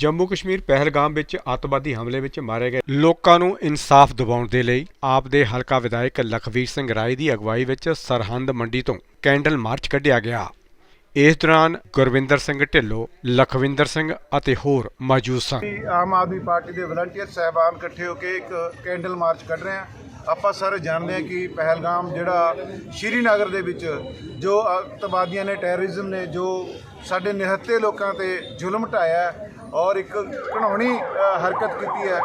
ਜੰਮੂ ਕਸ਼ਮੀਰ ਪਹਿਲਗਾਮ ਵਿੱਚ ਅੱਤਵਾਦੀ ਹਮਲੇ ਵਿੱਚ ਮਾਰੇ ਗਏ ਲੋਕਾਂ ਨੂੰ ਇਨਸਾਫ ਦਿਵਾਉਣ ਦੇ ਲਈ ਆਪ ਦੇ ਹਲਕਾ ਵਿਧਾਇਕ ਲਖਵੀਰ ਸਿੰਘ ਰਾਏ ਦੀ ਅਗਵਾਈ ਵਿੱਚ ਸਰਹੰਦ ਮੰਡੀ ਤੋਂ ਕੈਂਡਲ ਮਾਰਚ ਕੱਢਿਆ ਗਿਆ। ਇਸ ਦੌਰਾਨ ਗੁਰਵਿੰਦਰ ਸਿੰਘ ਢਿੱਲੋਂ, ਲਖਵਿੰਦਰ ਸਿੰਘ ਅਤੇ ਹੋਰ ਮੌਜੂਦ ਸਨ। ਆਮ ਆਦਮੀ ਪਾਰਟੀ ਦੇ ਵਲੰਟੀਅਰ ਸਹਿਬਾਨ ਇਕੱਠੇ ਹੋ ਕੇ ਇੱਕ ਕੈਂਡਲ ਮਾਰਚ ਕੱਢ ਰਹੇ ਹਾਂ। ਆਪਾਂ ਸਾਰੇ ਜਾਣਦੇ ਹਾਂ ਕਿ ਪਹਿਲਗਾਮ ਜਿਹੜਾ ਸ਼੍ਰੀਨਗਰ ਦੇ ਵਿੱਚ ਜੋ ਅੱਤਵਾਦੀਆਂ ਨੇ ਟੈਰਰਿਜ਼ਮ ਨੇ, ਜੋ ਸਾਡੇ ਨਿਹੱਤੇ ਲੋਕਾਂ ਤੇ ਜ਼ੁਲਮ ਢਾਇਆ ਔਰ ਇੱਕ ਘਿਨਾਉਣੀ ਹਰਕਤ ਕੀਤੀ ਹੈ।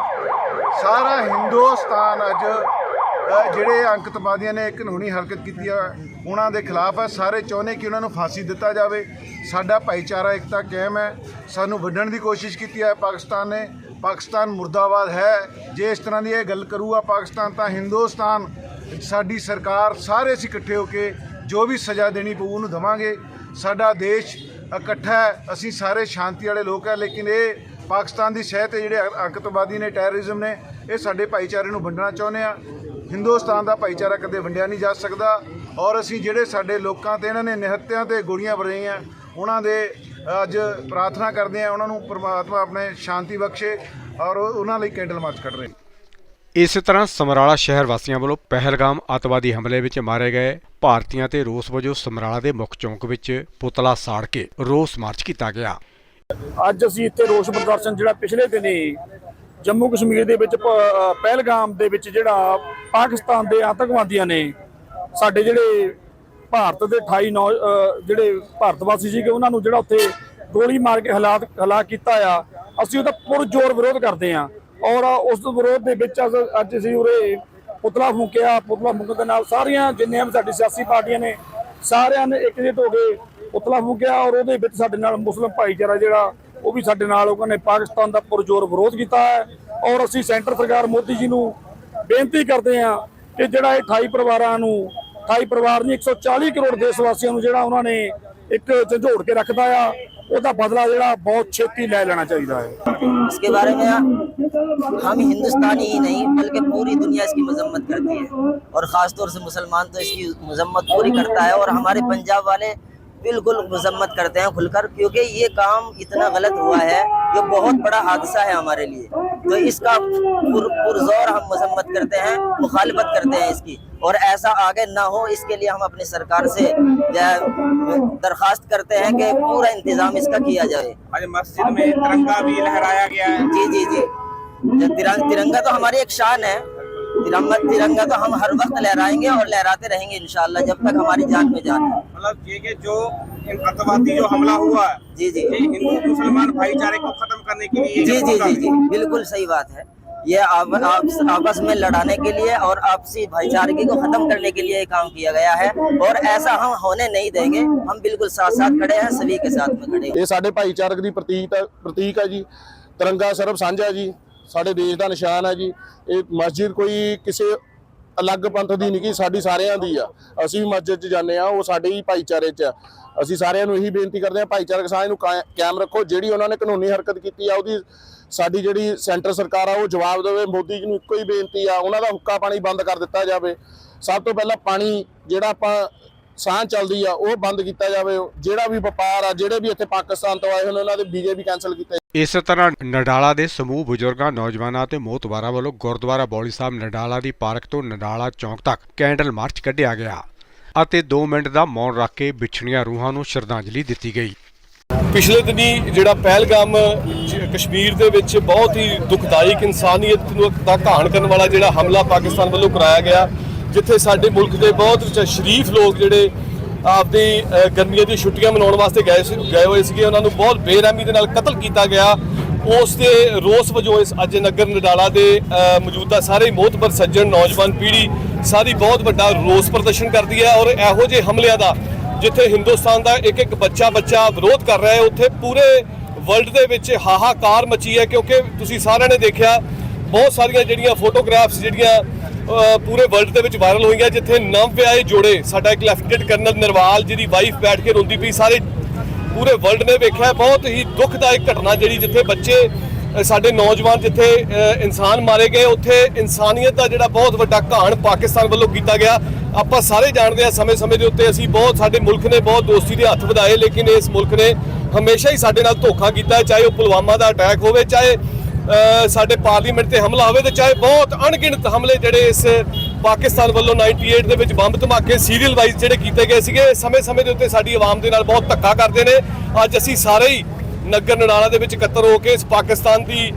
ਸਾਰਾ ਹਿੰਦੁਸਤਾਨ ਅੱਜ ਜਿਹੜੇ ਅੰਕਤਵਾਦੀਆਂ ਨੇ ਕਾਨੂੰਨੀ ਹਰਕਤ ਕੀਤੀ ਆ ਉਹਨਾਂ ਦੇ ਖਿਲਾਫ ਹੈ। ਸਾਰੇ ਚਾਹੁੰਦੇ ਕਿ ਉਹਨਾਂ ਨੂੰ ਫਾਂਸੀ ਦਿੱਤਾ ਜਾਵੇ। ਸਾਡਾ ਭਾਈਚਾਰਾ ਇਕਤਾ ਕਾਇਮ ਹੈ। ਸਾਨੂੰ ਵੱਢਣ ਦੀ ਕੋਸ਼ਿਸ਼ ਕੀਤੀ ਹੈ ਪਾਕਿਸਤਾਨ ਨੇ। ਪਾਕਿਸਤਾਨ ਮੁਰਦਾਬਾਦ ਹੈ। ਜੇ ਇਸ ਤਰ੍ਹਾਂ ਦੀ ਇਹ ਗੱਲ ਕਰੂਗਾ ਪਾਕਿਸਤਾਨ, ਤਾਂ ਹਿੰਦੁਸਤਾਨ, ਸਾਡੀ ਸਰਕਾਰ, ਸਾਰੇ ਅਸੀਂ ਇਕੱਠੇ ਹੋ ਕੇ ਜੋ ਵੀ ਸਜ਼ਾ ਦੇਣੀ ਪਊ ਉਹਨੂੰ ਦਵਾਂਗੇ। ਸਾਡਾ ਦੇਸ਼ ਇਕੱਠਾ ਅਸੀਂ ਸਾਰੇ ਸ਼ਾਂਤੀ ਵਾਲੇ ਲੋਕ ਹੈ ਲੇਕਿਨ ਇਹ ਪਾਕਿਸਤਾਨ ਦੀ ਸਹਿ ਤੇ ਜਿਹੜੇ ਅੰਕਤਵਾਦੀ ਨੇ, ਟੈਰਰਿਜ਼ਮ ਨੇ, ਇਹ ਸਾਡੇ ਭਾਈਚਾਰੇ ਨੂੰ ਵੰਡਣਾ ਚਾਹੁੰਦੇ ਆ। ਹਿੰਦੁਸਤਾਨ ਦਾ ਭਾਈਚਾਰਾ ਕਦੇ ਵੰਡਿਆ ਨਹੀਂ ਜਾ ਸਕਦਾ। ਔਰ ਅਸੀਂ ਜਿਹੜੇ ਸਾਡੇ ਲੋਕਾਂ ਤੇ, ਇਹਨਾਂ ਨੇ ਨਿਹੱਤਿਆਂ ਤੇ ਗੋਲੀਆਂ ਵਰਈਆਂ ਉਹਨਾਂ ਦੇ ਅੱਜ ਪ੍ਰਾਰਥਨਾ ਕਰਦੇ ਆ, ਉਹਨਾਂ ਨੂੰ ਪ੍ਰਮਾਤਮਾ ਆਪਣੇ ਸ਼ਾਂਤੀ ਬਖਸ਼ੇ ਔਰ ਉਹਨਾਂ ਲਈ ਕੈਂਡਲ ਮਾਰਚ ਕੱਢ ਰਹੇ ਇਸੇ ਤਰ੍ਹਾਂ ਸਮਰਾਲਾ ਸ਼ਹਿਰ ਵਾਸੀਆਂ ਵੱਲੋਂ ਪਹਿਲਗਾਮ ਅੱਤਵਾਦੀ ਹਮਲੇ ਵਿੱਚ ਮਾਰੇ ਗਏ ਭਾਰਤੀਆਂ ਤੇ ਰੋਸ ਵਜੋਂ ਸਮਰਾਲਾ ਦੇ ਮੁੱਖ ਚੌਂਕ ਵਿੱਚ ਪੁਤਲਾ ਸਾੜ ਕੇ ਰੋਸ ਮਾਰਚ ਕੀਤਾ ਗਿਆ। ਅੱਜ ਅਸੀਂ ਇੱਥੇ ਰੋਸ ਪ੍ਰਦਰਸ਼ਨ ਜਿਹੜਾ ਪਿਛਲੇ ਦਿਨੀ ਜੰਮੂ ਕਸ਼ਮੀਰ ਦੇ ਵਿੱਚ ਪਹਿਲਗਾਮ ਦੇ ਵਿੱਚ ਜਿਹੜਾ ਪਾਕਿਸਤਾਨ ਦੇ ਆਤੰਕਵਾਦੀਆਂ ਨੇ ਸਾਡੇ ਜਿਹੜੇ ਭਾਰਤ ਦੇ 28 ਨੌ ਜਿਹੜੇ ਭਾਰਤ ਵਾਸੀ ਸੀਗੇ, ਉਹਨਾਂ ਨੂੰ ਜਿਹੜਾ ਉੱਥੇ ਗੋਲੀ ਮਾਰ ਕੇ ਹਾਲਾਤ ਹਲਾ ਕੀਤਾ ਆ, ਅਸੀਂ ਉਹਦਾ ਪੁਰਜੋਰ ਵਿਰੋਧ ਕਰਦੇ ਆ ਔਰ ਉਸ ਵਿਰੋਧ ਦੇ ਵਿੱਚ ਅਸ- ਅੱਜ ਅਸੀਂ ਉਰੇ ਪੁਤਲਾ ਫੂਕਿਆ, ਪੁਤਲਾ ਫੂਕਣ ਦੇ ਨਾਲ ਸਾਰੀਆਂ ਜਿੰਨੀਆਂ ਵੀ ਸਾਡੀ ਸਿਆਸੀ ਪਾਰਟੀਆਂ ਨੇ, ਸਾਰਿਆਂ ਨੇ ਇਕਜੁੱਟ ਹੋ ਕੇ ਪੁਤਲਾ ਫੂਕਿਆ ਔਰ ਉਹਦੇ ਵਿੱਚ ਸਾਡੇ ਨਾਲ ਮੁਸਲਮ ਭਾਈਚਾਰਾ ਜਿਹੜਾ, ਉਹ ਵੀ ਸਾਡੇ ਨਾਲ ਉਹਨਾਂ ਨੇ ਪਾਕਿਸਤਾਨ ਦਾ ਪੁਰਜੋਰ ਵਿਰੋਧ ਕੀਤਾ ਹੈ। ਔਰ ਅਸੀਂ ਸੈਂਟਰ ਸਰਕਾਰ ਮੋਦੀ ਜੀ ਨੂੰ ਬੇਨਤੀ ਕਰਦੇ ਹਾਂ ਕਿ ਜਿਹੜਾ ਇਹ 28 ਪਰਿਵਾਰਾਂ ਨੂੰ 28 ਪਰਿਵਾਰ ਨਹੀਂ 140 ਕਰੋੜ ਦੇਸ਼ ਵਾਸੀਆਂ ਨੂੰ ਜਿਹੜਾ ਉਹਨਾਂ ਨੇ ਇੱਕ ਝੰਜੋੜ ਕੇ ਰੱਖਦਾ ਆ ਉਹਦਾ ਬਦਲਾ ਜਿਹੜਾ ਬਹੁਤ ਛੇਤੀ ਲੈ ਲੈਣਾ ਚਾਹੀਦਾ ਹੈ। اس کے بارے میں ہم ہندوستانی ہی نہیں بلکہ پوری دنیا اس کی مذمت کرتی ہے اور خاص طور سے مسلمان تو اس کی مذمت پوری کرتا ہے اور ہمارے پنجاب والے بالکل مذمت کرتے ہیں کھل کر کیونکہ یہ کام اتنا غلط ہوا ہے جو بہت بڑا حادثہ ہے ہمارے لیے تو اس کا پر زور ہم مذمت کرتے ہیں مخالفت کرتے ہیں اس کی اور ایسا آگے نہ ہو اس کے لیے ہم اپنی سرکار سے درخواست کرتے ہیں کہ پورا انتظام اس کا کیا جائے۔ آج مسجد میں ترنگا بھی لہرایا گیا ہے۔ جی جی جی۔ ترنگا تو ہماری ایک شان ہے۔ ترنگا تو ہم ہر وقت لہرائیں گے اور لہراتے رہیں گے انشاءاللہ جب تک ہماری جان پہ جان ہے۔ مطلب یہ کہ جو اقواتی جو حملہ ہوا ہے جی۔ جی ہندو مسلمان بھائی چارے کو ختم کرنے کے لیے جی جی جی جی۔ بالکل صحیح بات ہے۔ ये आप, आप, आपस में लड़ाने के लिए और आपसी भाईचारगी को खत्म करने के लिए ये काम किया गया है और ऐसा हम होने नहीं देंगे हम बिल्कुल साथ साथ खड़े हैं सभी के साथ में खड़े हैं ਇਹ ਸਾਡੇ ਭਾਈਚਾਰਕ ਦੀ ਪ੍ਰਤੀਕ ਹੈ ਪ੍ਰਤੀਕ ਹੈ ਜੀ ਤਿਰੰਗਾ ਸਰਬ ਸਾਂਝਾ ਜੀ ਸਾਡੇ ਦੇਸ਼ ਦਾ ਨਿਸ਼ਾਨ ਹੈ ਜੀ ਇਹ ਮਸਜਿਦ ਕੋਈ ਕਿਸੇ ਅਲੱਗ ਪੰਥ ਦੀ ਨਹੀਂ ਕਿ ਸਾਡੀ ਸਾਰਿਆਂ ਦੀ ਆ। ਅਸੀਂ ਵੀ ਮਸਜਿਦ 'ਚ ਜਾਂਦੇ ਆ ਉਹ ਸਾਡੇ ਹੀ ਭਾਈਚਾਰੇ 'ਚ ਆ। ਅਸੀਂ ਸਾਰਿਆਂ ਨੂੰ ਇਹੀ ਬੇਨਤੀ ਕਰਦੇ ਆ ਭਾਈਚਾਰਕ ਸਾਂਝ ਨੂੰ ਕਾਇ- ਕਾਇਮ ਰੱਖੋ। ਜਿਹੜੀ ਉਹਨਾਂ ਨੇ ਕਾਨੂੰਨੀ ਹਰਕਤ ਕੀਤੀ ਆ, ਉਹਦੀ ਸਾਡੀ ਜਿਹੜੀ ਸੈਂਟਰ ਸਰਕਾਰ ਆ, ਉਹ ਜਵਾਬ ਦੇਵੇ। ਮੋਦੀ ਜੀ ਨੂੰ ਇੱਕੋ ਹੀ ਬੇਨਤੀ ਆ, ਉਹਨਾਂ ਦਾ ਹੁੱਕਾ ਪਾਣੀ ਬੰਦ ਕਰ ਦਿੱਤਾ ਜਾਵੇ। ਸਭ ਤੋਂ ਪਹਿਲਾਂ ਪਾਣੀ ਜਿਹੜਾ ਆਪਾਂ ਸਾਹ ਚੱਲਦੀ ਆ ਉਹ ਬੰਦ ਕੀਤਾ ਜਾਵੇ ਜਿਹੜਾ ਵੀ ਵਪਾਰ ਆ ਜਿਹੜੇ ਵੀ ਇੱਥੇ ਪਾਕਿਸਤਾਨ ਤੋਂ ਆਏ ਹੋਣ ਉਹਨਾਂ ਦੇ ਵੀਜ਼ੇ ਵੀ ਕੈਨਸਲ ਕੀਤੇ ਇਸੇ ਤਰ੍ਹਾਂ ਨਡਾਲਾ ਦੇ ਸਮੂਹ ਬਜ਼ੁਰਗਾਂ ਨੌਜਵਾਨਾਂ ਤੇ ਮੋਹਤਵਾਰਾਂ ਵੱਲੋਂ ਗੁਰਦੁਆਰਾ ਬੌਲੀ ਸਾਹਿਬ ਨਡਾਲਾ ਦੀ ਪਾਰਕ ਤੋਂ ਨਡਾਲਾ ਚੌਂਕ ਤੱਕ ਕੈਂਡਲ ਮਾਰਚ ਕੱਢਿਆ ਗਿਆ ਅਤੇ 2 ਮਿੰਟ ਦਾ ਮੌਨ ਰੱਖ ਕੇ ਵਿਛੜੀਆਂ ਰੂਹਾਂ ਨੂੰ ਸ਼ਰਧਾਂਜਲੀ ਦਿੱਤੀ ਗਈ। ਪਿਛਲੇ ਦਿਨੀ ਜਿਹੜਾ ਪਹਿਲਗਾਮ ਕਸ਼ਮੀਰ ਦੇ ਵਿੱਚ ਬਹੁਤ ਹੀ ਦੁਖਦਾਇਕ ਇਨਸਾਨੀਅਤ ਨੂੰ ਦਾ ਘਾਣ ਕਰਨ ਵਾਲਾ ਜਿਹੜਾ ਹਮਲਾ ਪਾਕਿਸਤਾਨ ਵੱਲੋਂ ਕਰਾਇਆ ਗਿਆ ਜਿੱਥੇ ਸਾਡੇ ਮੁਲਕ ਦੇ ਬਹੁਤ ਸ਼ਰੀਫ ਲੋਕ ਜਿਹੜੇ ਆਪਦੀ ਗਰਮੀਆਂ ਦੀਆਂ ਛੁੱਟੀਆਂ ਮਨਾਉਣ ਵਾਸਤੇ ਗਏ ਸੀ ਗਏ ਹੋਏ ਸੀਗੇ। ਉਹਨਾਂ ਨੂੰ ਬਹੁਤ ਬੇਰਹਿਮੀ ਦੇ ਨਾਲ ਕਤਲ ਕੀਤਾ ਗਿਆ। ਉਸ ਦੇ ਰੋਸ ਵਜੋਂ ਇਸ ਅੱਜ ਨਗਰ ਨਡਾਲਾ ਦੇ ਅ, ਮੌਜੂਦਾ ਸਾਰੇ ਮੋਹਤਬਰ ਸੱਜਣ ਨੌਜਵਾਨ ਪੀੜ੍ਹੀ ਸਾਰੀ ਬਹੁਤ ਵੱਡਾ ਰੋਸ ਪ੍ਰਦਰਸ਼ਨ ਕਰਦੀ ਹੈ ਔਰ ਇਹੋ ਜਿਹੇ ਹਮਲਿਆਂ ਦਾ ਜਿੱਥੇ ਹਿੰਦੁਸਤਾਨ ਦਾ ਇੱਕ ਇੱਕ ਬੱਚਾ ਬੱਚਾ ਵਿਰੋਧ ਕਰ ਰਿਹਾ ਹੈ ਉੱਥੇ ਪੂਰੇ ਵਰਲਡ ਦੇ ਵਿੱਚ ਹਾਹਾਕਾਰ ਮਚੀ ਹੈ ਕਿਉਂਕਿ ਤੁਸੀਂ ਸਾਰਿਆਂ ਨੇ ਦੇਖਿਆ ਬਹੁਤ ਸਾਰੀਆਂ ਜਿਹੜੀਆਂ ਫੋਟੋਗ੍ਰਾਫਸ ਜਿਹੜੀਆਂ ਪੂਰੇ ਵਰਲਡ ਦੇ ਵਿੱਚ ਵਾਇਰਲ ਹੋਈਆਂ, ਜਿੱਥੇ ਨਵ ਵਿਆਹੇ ਜੋੜੇ, ਸਾਡਾ ਇੱਕ ਲੈਫਟੀਨੈਂਟ ਕਰਨਲ ਨਰਵਾਲ, ਜਿਹਦੀ ਵਾਈਫ ਬੈਠ ਕੇ ਰੋਂਦੀ ਪਈ, ਸਾਰੇ ਪੂਰੇ ਵਰਲਡ ਨੇ ਵੇਖਿਆ, ਬਹੁਤ ਹੀ ਦੁਖਦਾਇਕ ਘਟਨਾ ਜਿਹੜੀ ਜਿੱਥੇ ਬੱਚੇ ਸਾਡੇ ਨੌਜਵਾਨ ਜਿੱਥੇ ਇਨਸਾਨ ਮਾਰੇ ਗਏ, ਉੱਥੇ ਇਨਸਾਨੀਅਤ ਦਾ ਜਿਹੜਾ ਬਹੁਤ ਵੱਡਾ ਘਾਣ ਪਾਕਿਸਤਾਨ ਵੱਲੋਂ ਕੀਤਾ ਗਿਆ। ਆਪਾਂ ਸਾਰੇ ਜਾਣਦੇ ਹਾਂ, ਸਮੇਂ-ਸਮੇਂ ਦੇ ਉੱਤੇ ਅਸੀਂ ਬਹੁਤ, ਸਾਡੇ ਮੁਲਕ ਨੇ ਬਹੁਤ ਦੋਸਤੀ ਦੇ ਹੱਥ ਵਧਾਏ, ਲੇਕਿਨ ਇਸ ਮੁਲਕ ਨੇ ਹਮੇਸ਼ਾ ਹੀ ਸਾਡੇ ਨਾਲ ਧੋਖਾ ਕੀਤਾ, ਚਾਹੇ ਉਹ ਪੁਲਵਾਮਾ ਦਾ ਅਟੈਕ ਹੋਵੇ, ਚਾਹੇ ਸਾਡੇ ਪਾਰਲੀਮੈਂਟ ਤੇ ਹਮਲਾ ਹੋਵੇ ਤੇ ਚਾਹੇ ਬਹੁਤ ਅਣਗਿਣਤ ਹਮਲੇ ਜਿਹੜੇ ਇਸ ਪਾਕਿਸਤਾਨ ਵੱਲੋਂ 98 ਦੇ ਵਿੱਚ ਬੰਬ ਧਮਾਕੇ ਸੀਰੀਅਲ ਵਾਈਜ਼ ਜਿਹੜੇ ਕੀਤੇ ਗਏ ਸੀਗੇ ਸਮੇਂ-ਸਮੇਂ ਦੇ ਉੱਤੇ ਸਾਡੀ ਆਵਾਮ ਦੇ ਨਾਲ ਬਹੁਤ ਧੱਕਾ ਕਰਦੇ ਨੇ। ਅੱਜ ਅਸੀਂ ਸਾਰੇ ਹੀ ਨਗਰ ਨਨਾਣਾ ਦੇ ਵਿੱਚ ਇਕੱਤਰ ਹੋ ਕੇ ਇਸ ਪਾਕਿਸਤਾਨ ਦੀ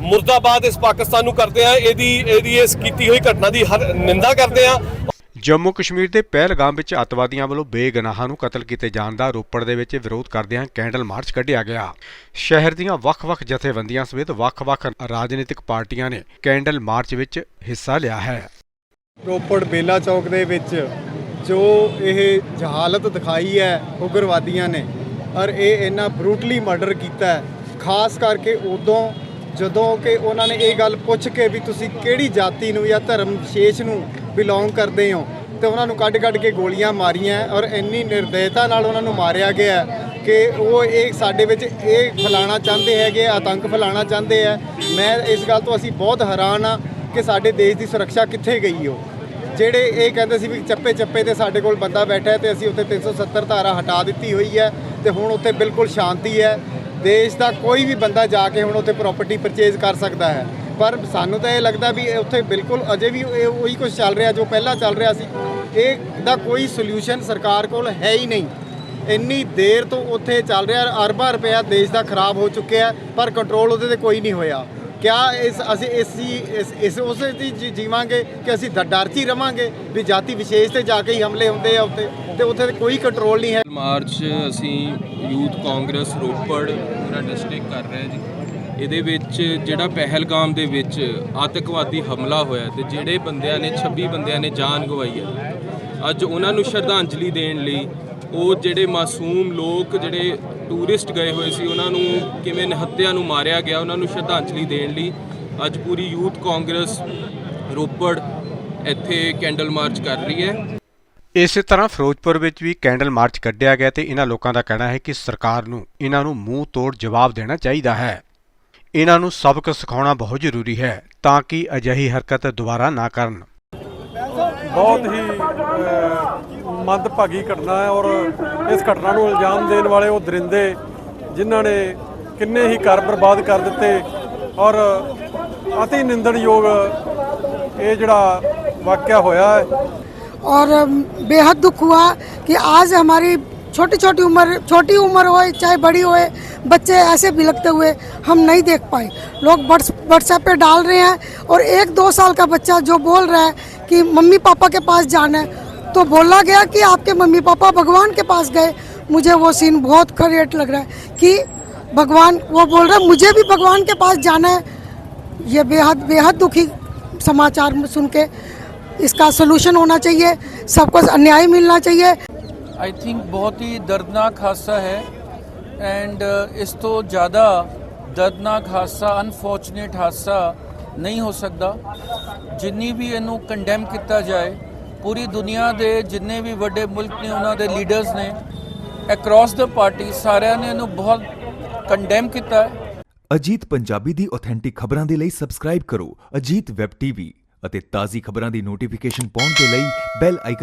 ਮੁਰਦਾਬਾਦ ਇਸ ਪਾਕਿਸਤਾਨ ਨੂੰ ਕਰਦੇ ਆ ਇਹਦੀ ਇਹਦੀ ਇਸ ਕੀਤੀ ਹੋਈ ਘਟਨਾ ਦੀ ਹਰ ਨਿੰਦਾ ਕਰਦੇ ਆ ਜੰਮੂ ਕਸ਼ਮੀਰ ਦੇ ਪਹਿਲਗਾਮ ਵਿੱਚ ਅੱਤਵਾਦੀਆਂ ਵੱਲੋਂ ਬੇਗਨਾਹਾਂ ਨੂੰ ਕਤਲ ਕੀਤੇ ਜਾਣ ਦਾ ਰੋਪੜ ਦੇ ਵਿੱਚ ਵਿਰੋਧ ਕਰਦਿਆਂ ਕੈਂਡਲ ਮਾਰਚ ਕੱਢਿਆ ਗਿਆ। ਸ਼ਹਿਰ ਦੀਆਂ ਵੱਖ-ਵੱਖ ਜਥੇਬੰਦੀਆਂ ਸਮੇਤ ਵੱਖ-ਵੱਖ ਰਾਜਨੀਤਿਕ ਪਾਰਟੀਆਂ ਨੇ ਕੈਂਡਲ ਮਾਰਚ ਵਿੱਚ ਹਿੱਸਾ ਲਿਆ ਹੈ। ਰੋਪੜ ਬੇਲਾ ਚੌਕ ਦੇ ਵਿੱਚ ਜੋ ਇਹ ਜਹਾਲਤ ਦਿਖਾਈ ਹੈ, ਉਗਰਵਾਦੀਆਂ ਨੇ, ਔਰ ਇਹ ਇੰਨਾ ਬਰੂਟਲੀ ਮਰਡਰ ਕੀਤਾ ਹੈ, ਖਾਸ ਕਰਕੇ ਉਦੋਂ ਜਦੋਂ ਕਿ ਉਹਨਾਂ ਨੇ ਇਹ ਗੱਲ ਪੁੱਛ ਕੇ ਵੀ ਤੁਸੀਂ ਕਿਹੜੀ ਜਾਤੀ ਨੂੰ ਜਾਂ ਧਰਮ ਵਿਸ਼ੇਸ਼ ਨੂੰ ਬਿਲੋਂਗ ਕਰਦੇ ਹੋ ਤੇ ਉਹਨਾਂ ਨੂੰ ਕੱਢ-ਕੱਢ ਕੇ ਗੋਲੀਆਂ ਮਾਰੀਆਂ ਔਰ ਇੰਨੀ ਨਿਰਦੈਤਾ ਨਾਲ ਉਹਨਾਂ ਨੂੰ ਮਾਰਿਆ ਗਿਆ ਕਿ ਉਹ ਇਹ ਸਾਡੇ ਵਿੱਚ ਇਹ ਫੈਲਾਉਣਾ ਚਾਹੁੰਦੇ ਹੈਗੇ, ਆਤੰਕ ਫੈਲਾਉਣਾ ਚਾਹੁੰਦੇ ਆ। ਮੈਂ ਇਸ ਗੱਲ ਤੋਂ ਅਸੀਂ ਬਹੁਤ ਹੈਰਾਨ ਆ ਕਿ ਸਾਡੇ ਦੇਸ਼ ਦੀ ਸੁਰੱਖਿਆ ਕਿੱਥੇ ਗਈ ਹੋ ਜਿਹੜੇ ਇਹ ਕਹਿੰਦੇ ਸੀ ਵੀ ਚੱਪੇ ਚੱਪੇ ਤੇ ਸਾਡੇ ਕੋਲ ਬੰਦਾ ਬੈਠਾ ਹੈ ਤੇ ਅਸੀਂ ਉੱਥੇ 370 ਧਾਰਾ ਹਟਾ ਦਿੱਤੀ ਹੋਈ ਹੈ ਤੇ ਹੁਣ ਉੱਥੇ ਬਿਲਕੁਲ ਸ਼ਾਂਤੀ ਹੈ। ਦੇਸ਼ ਦਾ ਕੋਈ ਵੀ ਬੰਦਾ ਜਾ ਕੇ ਹੁਣ ਉੱਥੇ ਪ੍ਰਾਪਰਟੀ ਪਰਚੇਜ਼ ਕਰ ਸਕਦਾ ਹੈ। ਪਰ ਸਾਨੂੰ ਤਾਂ ਇਹ ਲੱਗਦਾ ਵੀ ਉੱਥੇ ਬਿਲਕੁਲ ਅਜੇ ਵੀ ਇਹ ਉਹੀ ਕੁਝ ਚੱਲ ਰਿਹਾ, ਜੋ ਪਹਿਲਾਂ ਚੱਲ ਰਿਹਾ ਸੀ। ਇਹ ਦਾ ਕੋਈ ਸੋਲੂਸ਼ਨ ਸਰਕਾਰ ਕੋਲ ਹੈ ਹੀ ਨਹੀਂ। ਇੰਨੀ ਦੇਰ ਤੋਂ ਉੱਥੇ ਚੱਲ ਰਿਹਾ, ਅਰਬਾਂ ਰੁਪਇਆ ਦੇਸ਼ ਦਾ ਖਰਾਬ ਹੋ ਚੁੱਕਿਆ, ਪਰ ਕੰਟਰੋਲ ਉਹਦੇ ਤੇ ਕੋਈ ਨਹੀਂ ਹੋਇਆ। ਕਿਆ ਇਸ, ਅਸੀਂ ਇਸ ਇਸ ਉਸੇ ਦੀ ਜੀਵਾਂਗੇ ਕਿ ਅਸੀਂ ਡ- ਡਰ 'ਚ ਹੀ ਰਵਾਂਗੇ ਵੀ ਜਾਤੀ ਵਿਸ਼ੇਸ਼ ਤੇ ਜਾ ਕੇ ਹੀ ਹਮਲੇ ਹੁੰਦੇ ਆ ਉੱਥੇ? ਤੇ ਉੱਥੇ ਕੋਈ ਕੰਟਰੋਲ ਨਹੀਂ ਹੈ। ਮਾਰਚ ਅਸੀਂ ਯੂਥ ਕਾਂਗਰਸ ਰੋਪੜ, ਪੂਰਾ ਡਿਸਟ੍ਰਿਕਟ ਕਰ ਰਹੇ ਜੀ। ਇਹਦੇ ਵਿੱਚ ਜਿਹੜਾ ਪਹਿਲਗਾਮ ਦੇ ਵਿੱਚ ਆਤੰਕਵਾਦੀ ਹਮਲਾ ਹੋਇਆ ਤੇ ਜਿਹੜੇ ਬੰਦਿਆਂ ਨੇ 26 ਬੰਦਿਆਂ ਨੇ ਜਾਨ ਗਵਾਈ ਹੈ। ਅੱਜ ਉਹਨਾਂ ਨੂੰ ਸ਼ਰਧਾਂਜਲੀ ਦੇਣ ਲਈ ਉਹ ਜਿਹੜੇ ਮਾਸੂਮ ਲੋਕ, ਜਿਹੜੇ ਟੂਰਿਸਟ ਗਏ ਹੋਏ ਸੀ, ਉਹਨਾਂ ਨੂੰ ਕਿਵੇਂ ਨਿਹੱਤਿਆਂ ਨੂੰ ਮਾਰਿਆ ਗਿਆ, ਉਹਨਾਂ ਨੂੰ ਸ਼ਰਧਾਂਜਲੀ ਦੇਣ ਲਈ ਅੱਜ ਪੂਰੀ ਯੂਥ ਕਾਂਗਰਸ ਰੋਪੜ ਇੱਥੇ ਕੈਂਡਲ ਮਾਰਚ ਕਰ ਰਹੀ ਹੈ। ਇਸੇ ਤਰ੍ਹਾਂ ਫਿਰੋਜ਼ਪੁਰ ਵਿੱਚ ਵੀ ਕੈਂਡਲ ਮਾਰਚ ਕੱਢਿਆ ਗਿਆ ਤੇ ਇਹਨਾਂ ਲੋਕਾਂ ਦਾ ਕਹਿਣਾ ਹੈ ਕਿ ਸਰਕਾਰ ਨੂੰ, ਇਹਨਾਂ ਨੂੰ ਮੂੰਹ ਤੋੜ ਜਵਾਬ ਦੇਣਾ ਚਾਹੀਦਾ ਹੈ। ਇਹਨਾਂ ਨੂੰ ਸਬਕ ਸਿਖਾਉਣਾ ਬਹੁਤ ਜ਼ਰੂਰੀ ਹੈ ਤਾਂ ਕਿ ਅਜਿਹੀ ਹਰਕਤ ਦੁਬਾਰਾ ਨਾ ਕਰਨ ਬਹੁਤ ਹੀ ਅਹ, ਮੰਦਭਾਗੀ ਘਟਨਾ ਹੈ ਔਰ ਇਸ ਘਟਨਾ ਨੂੰ ਇਲਜ਼ਾਮ ਦੇਣ ਵਾਲੇ ਉਹ ਦਰਿੰਦੇ ਜਿਨ੍ਹਾਂ ਨੇ ਕਿੰਨੇ ਹੀ ਘਰ ਬਰਬਾਦ ਕਰ ਦਿੱਤੇ ਔਰ ਅਤੀ ਨਿੰਦਣਯੋਗ ਇਹ ਜਿਹੜਾ ਵਾਕਿਆ ਹੋਇਆ ਹੈ और अम, बेहद दुख हुआ कि आज हमारी چھوٹی چھوٹی عمر چھوٹی عمر ہوئے، چاہے بڑی ہوئے، بچے ایسے بھی لگتے ہوئے ہم نہیں دیکھ پائے۔ لوگ واٹس ایپ پہ ڈال رہے ہیں اور ایک دو سال کا بچہ جو بول رہا ہے کہ ممی پاپا کے پاس جانا ہے، تو بولا گیا کہ آپ کے ممی پاپا بھگوان کے پاس گئے۔ مجھے وہ سین بہت کریٹ لگ رہا ہے کہ بھگوان وہ بول رہا ہے، مجھے بھی بھگوان کے پاس جانا ہے۔ یہ بے حد بے حد دکھی سماچار سن کے اس کا سلوشن ہونا چاہیے، سب کو انیائی ملنا چاہیے۔ ਆਈ ਥਿੰਕ ਬਹੁਤ ਹੀ ਦਰਦਨਾਕ ਹਾਦਸਾ ਹੈ ਐਂਡ ਇਸ ਤੋਂ ਜ਼ਿਆਦਾ ਦਰਦਨਾਕ ਹਾਦਸਾ ਅਨਫੋਰਚੂਨੇਟ ਹਾਦਸਾ ਨਹੀਂ ਹੋ ਸਕਦਾ ਜਿੰਨੀ ਵੀ ਇਹਨੂੰ ਕੰਡੈਮ ਕੀਤਾ ਜਾਏ ਪੂਰੀ ਦੁਨੀਆ ਦੇ ਜਿੰਨੇ ਵੀ ਵੱਡੇ ਮੁਲਕ ਨੇ ਉਹਨਾਂ ਦੇ ਲੀਡਰਸ ਨੇ ਅਕ੍ਰੋਸ ਦ ਪਾਰਟੀ ਸਾਰਿਆਂ ਨੇ ਇਹਨੂੰ ਬਹੁਤ ਕੰਡੈਮ ਕੀਤਾ ਹੈ ਅਜੀਤ ਪੰਜਾਬੀ ਦੀ ਆਥੈਂਟਿਕ ਖਬਰਾਂ ਦੇ ਲਈ ਸਬਸਕ੍ਰਾਈਬ ਕਰੋ ਅਜੀਤ ਵੈਬ ਟੀਵੀ ਅਤੇ ਤਾਜ਼ੀ ਖਬਰਾਂ ਦੀ ਨੋਟੀਫਿਕੇਸ਼ਨ ਪਾਉਣ ਦੇ ਲਈ ਬੈਲ ਆਈਕਨ